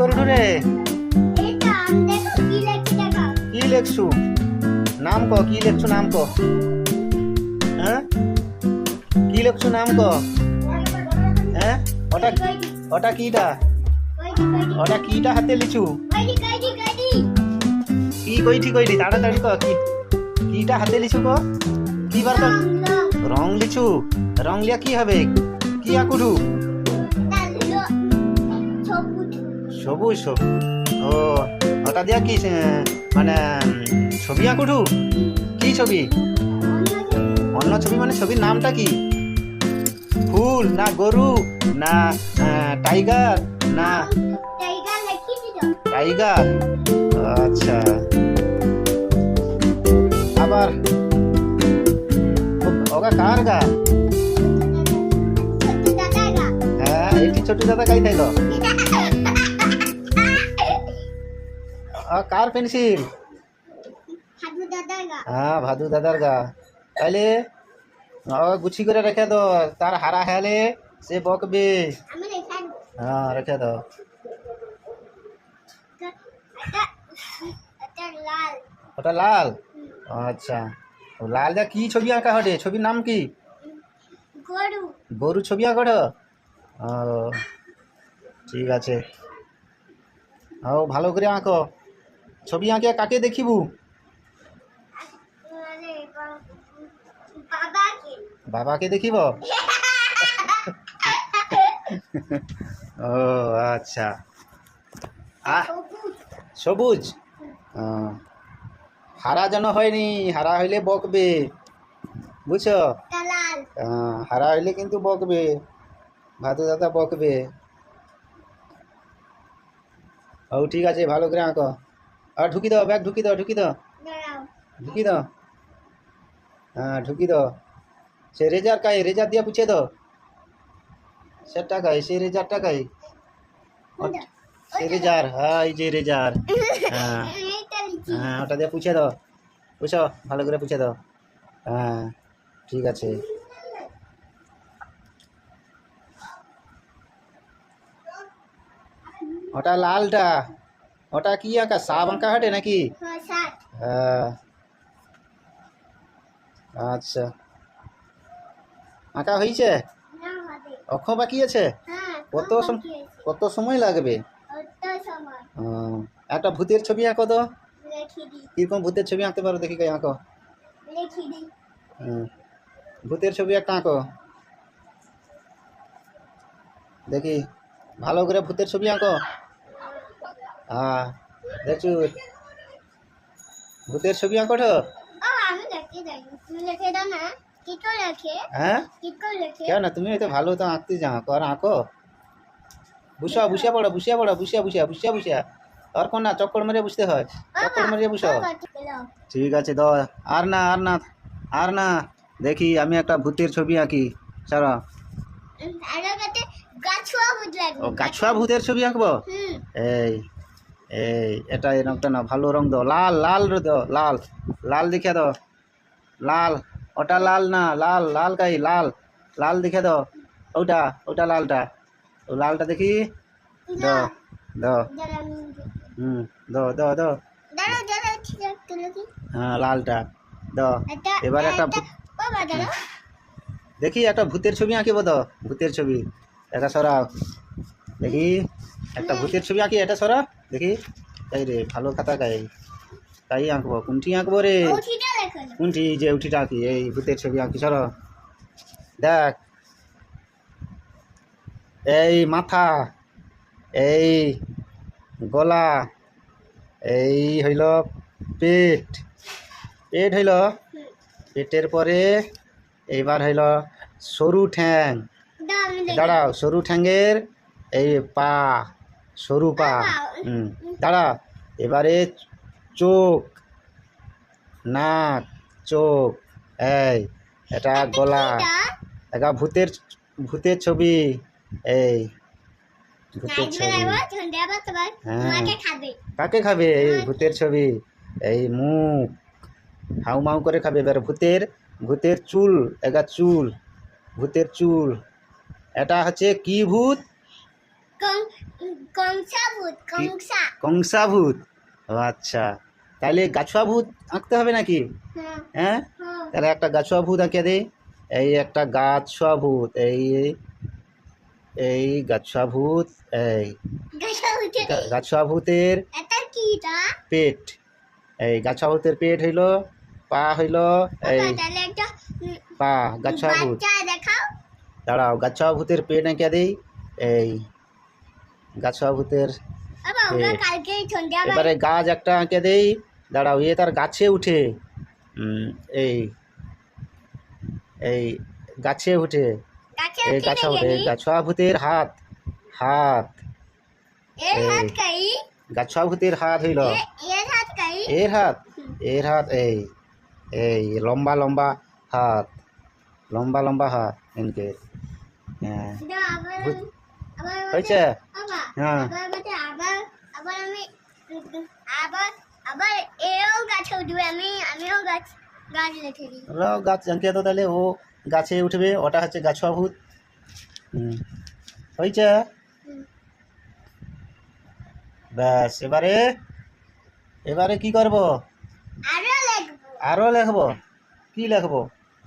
করছ রে? কি লেখছু? নাম ক কি লেখছো নাম ক? হ্যাঁ? কি লেখছো নাম ক? হ্যাঁ? ওটা ওটা কিটা? ওটা কিটা হাতে লিছু কি কইটি কইলি তাড়াতাড়ি ক কি কিটা হাতে লিছু ক? কি বার ক রং লিছু রং লিয়া কি হবে? কি আকুটু সবুজ সবুজ। ও ওটা দিয়া কি মানে ছবি আঁকুঠু কি ছবি? অন্য ছবি মানে ছবির নামটা কি? ফুল না গরু? না টাইগার? না টাইগার? আচ্ছা। আবার ওগা কার গা? হ্যাঁ এটি ছোট দাদা গাই তাইল কার পেন্সিল? হ্যাঁ ভাদু দাদার গা। তাহলে গুছি করে রেখে দো তার হারা হেলে সে বকবে। হ্যাঁ রেখে দাও। ওটা লাল? আচ্ছা। লাল দা কি ছবি আঁকা হটে? ছবির নাম কি? গরু। গরু ছবি আঁকট ও ঠিক আছে। ও ভালো করে আঁকো। ছবি আঁকে কাকে দেখিবু? বাবাকে। দেখিব? ও আচ্ছা। আহ সবুজ। হারা যেন হয়নি হারা হইলে বকবে। বুঝছ? হারা হইলে কিন্তু বকবে। ভাদু দাদা বকবে। ও ঠিক আছে ভালো করে আঁকো। আর ঢুকি দাও ব্যাগ ঢুকি দাও ঢুকি দাও। ঢুকি দাও। হ্যাঁ ঢুকি দাও। সে রেজার কাই রেজার দিয়ে পুছে দাও। সেটা কাই সে রেজারটা কাই সে রেজার হ্যাঁ এই যে রেজার। হ্যাঁ হ্যাঁ ওটা দিয়ে পুছে দাও। পুছো ভালো করে পুছে দাও। হ্যাঁ ঠিক আছে। ওটা লালটা। ওটা কি আঁকা সাপ আঁকা হাটে নাকি? হ্যাঁ হ্যাঁ। আচ্ছা। আঁকা হয়েছে? অক্ষ বাকি আছে? হ্যাঁ কত বাকি আছে। কত সময় লাগবে? কত একটা ভূতের ছবি আঁকো তো। কীরকম ভূতের ছবি আঁকতে পারো দেখি কই আঁকো। ভূতের ছবি একটা আঁকো। দেখি। ভালো করে ভূতের ছবি আঁকো। হ্যাঁ দেখছু ভূতের ছবি আঁকো হ্যাঁ? কেন? না তুমি হয়তো ভালো তো আঁকতে যাও কর আঁকো। বুঝা বুঝিয়া পড়ো বুঝিয়া পড়ো বুঝিয়া বুঝিয়া বুঝিয়া বুঝিয়া। আর কোন না চক্কর মেরে বুঝতে হয়। চক্কর মেরে বুঝো। ঠিক আছে দ আর না আর না আর না। দেখি আমি একটা ভূতের ছবি আঁকি। সারা আরও গাছুয়া বুঝ লাগবে। ও গাছুয়া ভূতের ছবি আঁকবো? এই। এই এটা এই রংটা না ভালো রং দাও। লাল লাল রে দাও, লাল। লাল দেখে দাও। লাল, ওটা লাল না, লাল লাল কাই লাল। লাল দেখে দাও। ওটা ওটা লালটা। ও লালটা দেখি। দাও দাঁড়া হুম ঠিক আছে লিখি হ্যাঁ লালটা। এটা এবার একটা দেখি, একটা ভূতের ছবি আঁকিব তো ভূতের ছবি। এটা সরাও। দেখি। একটা ভূতের ছবি আঁকি এটা সরা। দেখি। তাই রে ভালো খাতা গাই। তাই আঁকবো? কোনটি আঁকবো রে। কোনটি? যে উঠিটা আঁকি এই ভূতের ছবি আঁকি সর। দেখ। এই মাথা। এই গলা। এই হইল পেট। পেট হইল? পেটের পরে এইবার হইল সরু ঠ্যাং। দাঁড়াও সরু ঠ্যাঙ্গের এই পা। সরু পা হুম দাঁড়া এবারে চোখ নাক চোখ এই এটা গলা এটা ভূতের ভূতের ছবি এই ভূতের ছবি। হ্যাঁ। কাকে খাবে? এই ভূতের ছবি এই মুখ। হাউ মাউ করে খাবে। এবার ভূতের ভূতের চুল এগা চুল ভূতের চুল। এটা হচ্ছে কি ভূত? কং কংসা ভূত কংসা। কংসা ভূত ও আচ্ছা। তাহলে গাছুয়া ভূত আঁকতে হবে নাকি? হ্যাঁ। হ্যাঁ? হ্যাঁ। তাহলে একটা গাছুয়া ভূত আঁকে দে। এই একটা গাছুয়া ভূত এই এই। গাছুয়া ভূত এই গাছুয়া ভূতের পেট। এই গাছুয়া ভূতের পেট হইল পা হইল এই। পা গাছুয়া ভূত দাঁড়াও গাছুয়া ভূতের পেট এঁকে দেই। এই। গাছুয়া সন্ধ্যাবেলা এবারে গাছ একটা আঁকে দেই দাঁড়াও এ তার গাছে উঠে এই এই গাছে উঠে এই গাছা উঠে গাছুয়া ভূতের হাত হাত। গাছুয়া ভূতের হাত হইল। এর হাত এর হাত এই এই লম্বা লম্বা হাত লম্বা লম্বা হাত এনকে হ্যাঁ। হয়েছে? হ্যাঁ। আবার আমাকে আবার আবার আমি আবার আবার এও গাছে উঠবে আমি আমিও গাছ গাছ রেখে দিই। গাছ আঁকে তো তাহলে ও গাছে উঠবে ওটা হচ্ছে গাছুয়া ভূত হুম। হয়েছে? ব্যাস এবারে এবারে কি করব? আরও লিখব। কি লিখব?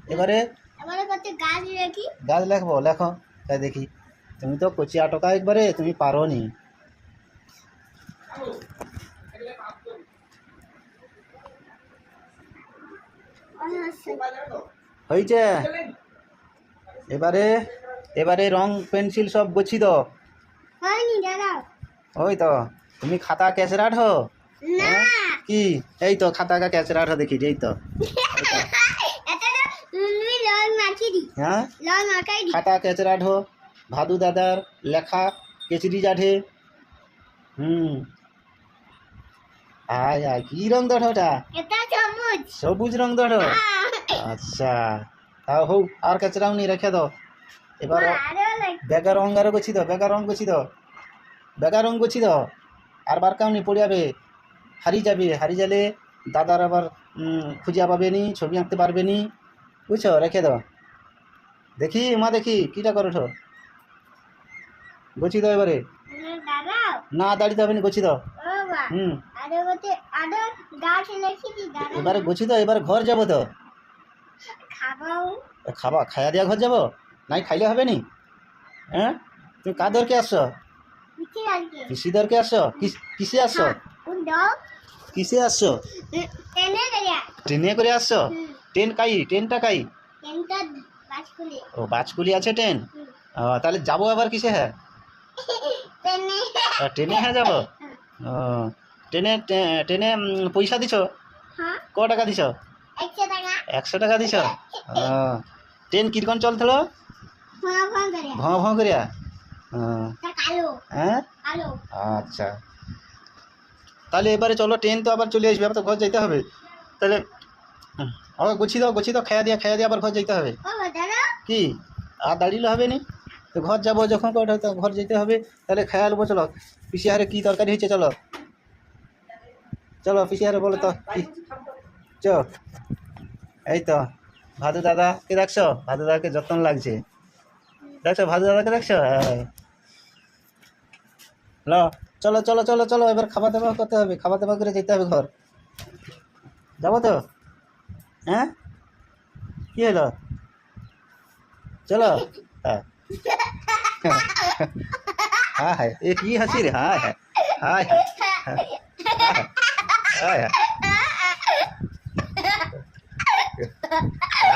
এবারে? এবারে কত গাছ রেখি গাছ লিখব লেখো তাই দেখি। তুমি তো কচিয়া টোকা একবারে তুমি পারো নি হয়েছে এবারে এবারে রং পেন্সিল সব গুছি দাও। দাঁড়াও। ওই তো তুমি খাতা ক্যাচ রাখো না। কি? এই তো খাতা কা ক্যাচ রাখো দেখি এই তো। তো হ্যাঁ? খাতা ক্যাচ রাখো ভাদু দাদার লেখা কেচরি জাঠে হুম। আয় আয় কি রং চামচ সবুজ। রং দঠ আচ্ছা তাও হৌ আর কেচরাও নি রেখে দাও। এবার লাগবে বেগা রং আরও গুছি দাও বেগা রং গুছি দাও। বেগা রং গুছি দাও। আর বার কাউনি পড়ে যাবে হারি যাবে হারি গেলে দাদার আবার উম, খুঁজে পাবে নি ছবি আঁকতে পারবে নি। বুঝছ? রেখে দাও। দেখি মা দেখি কিটা করো ঠো? গুছি দাও এবারে। না দাঁড়িয়ে হবে না গুছি দাও। হুম। এবারে গুছি দাও এবার ঘর যাব তো। খাবা খায়া দিয়া ঘর যাব? নাই খাইলে হবে নি হ্যাঁ? তুমি কার দরকে আসছো? কৃষি দরকে আসছো? কিস- কিসে আসছো? কিসে আসছো? ট্রেনে করে আসছো? ট্রেন কাই? ট্রেনটা কাই? ও বাজকুলি আছে ট্রেন? তাহলে যাব আবার কিসে? হ্যাঁ ট্রেনে হ্যাঁ যাব? ও ট্রেনে ট্রেনে পয়সা দিছ? ক টাকা দিছ? একশো টাকা। দিছ? ও ট্রেন কীরকম চলছিল? ভঁ ভঁ করিয়া? হ্যাঁ? আচ্ছা। তাহলে এবারে চলো ট্রেন তো আবার চলে আসবে আবার তো ঘর যেতে হবে। তাহলে আবার গুছি দাও গুছি দাও খাইয়া দিয়া খাইয়া দিয়া আবার ঘর যেতে হবে। কি? আর দাঁড়িয়ে হবে নি তো ঘর যাব, যখন ঘর যেতে হবে, তাহলে খেয়াল আলবো চলো। পিসিহারে কি তরকারি হয়েছে চলো। চলো পিসিহারে বলো তো চ। এই তো, ভাদু দাদাকে দেখছ? ভাদু দাদাকে যত্ন লাগছে। দেখছ, ভাদু দাদাকে দেখছ? হ্যাঁ ল, চলো চলো চলো চলো, এবার খাওয়া দাওয়া করতে হবে, খাওয়া দাওয়া করে যেতে হবে ঘর। যাব তো? হ্যাঁ? কি হলো? চলো হ্যাঁ। হ্যাঁ হ্যাঁ এ কি হাসি রে হ্যাঁ হ্যাঁ হায় হায়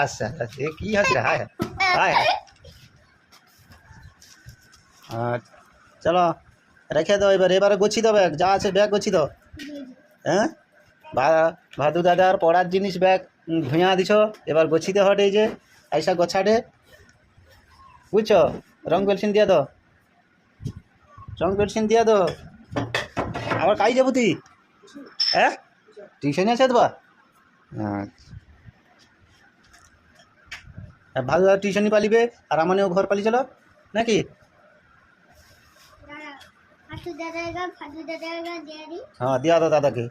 আচ্ছা আচ্ছা এ কি হাসি রে হায় হায় হায় আচ্ছা চলো রেখে দাও এবার এবারে গুছি দাও ব্যাগ যা আছে ব্যাগ গুছি দাও হ্যাঁ ভাদু দাদার পড়ার জিনিস ব্যাগ ভুঁয়া দিছ এবার গছিতে হটে যে আইসা গছাটে বুঝছ? রং পেলসিন দিয়া দো রং পেলসিন দিয়া দো আবার কাই যাব তুই? হ্যাঁ? টিউশনে আছে তো আচ্ছা। ভালো টিউশনি পালিবে। আর আমানেও ঘর পালি চলো। নাকি? হ্যাঁ দিয়া দাও দাদাকে।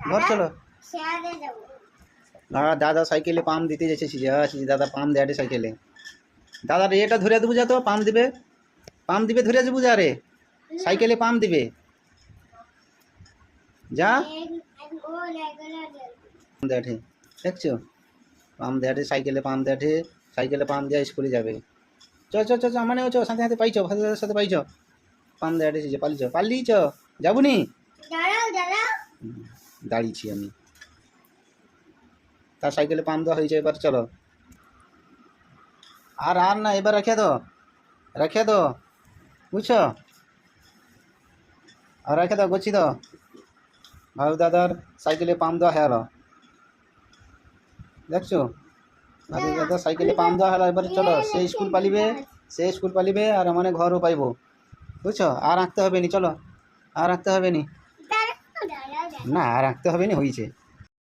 ঘর চলো। না দাদা সাইকেলে পাম্প দিতে যাচ্ছে হ্যাঁ দাদা পাম্প দেয় সাইকেলে। দাদা এটা ধরে দেবো যা তো পাম্প দিবে? পাম দিবে ধরে যাব যা রে। সাইকেলে পাম দিবে। যা। পাম দেঠে দেখছ? পাম দেঠে সাইকেলে পাম দেঠে সাইকেলে পাম দেওয়া স্কুলে যাবে। চ চ চ মানে চ সাথে সাথে পাইছ সাথে সাথে পাইছ। পাম দেঠে যে পালিছ পালিছ যাবুনি দাঁড়াও দাঁড়াও। দাঁড়িয়েছি আমি। তার সাইকেলে পাম দেওয়া হয়েছে এবার চলো। আর আর না এবার রেখে দো রেখে দো বুঝছ? আর রেখে দাও গুছি দাও। ভাবু দাদার সাইকেলে পাম দেওয়া হয়ে গেল। দেখছ? ভাবু দাদার সাইকেলে পাম দেওয়া হলো এবার চলো সে স্কুল পালিবে সে স্কুল পালিবে আর মানে ঘরও পাইবো। বুঝছ? আর আঁকতে হবে নি চলো। আর আঁকতে হবে নি। না আর আঁকতে হবে না হয়েছে।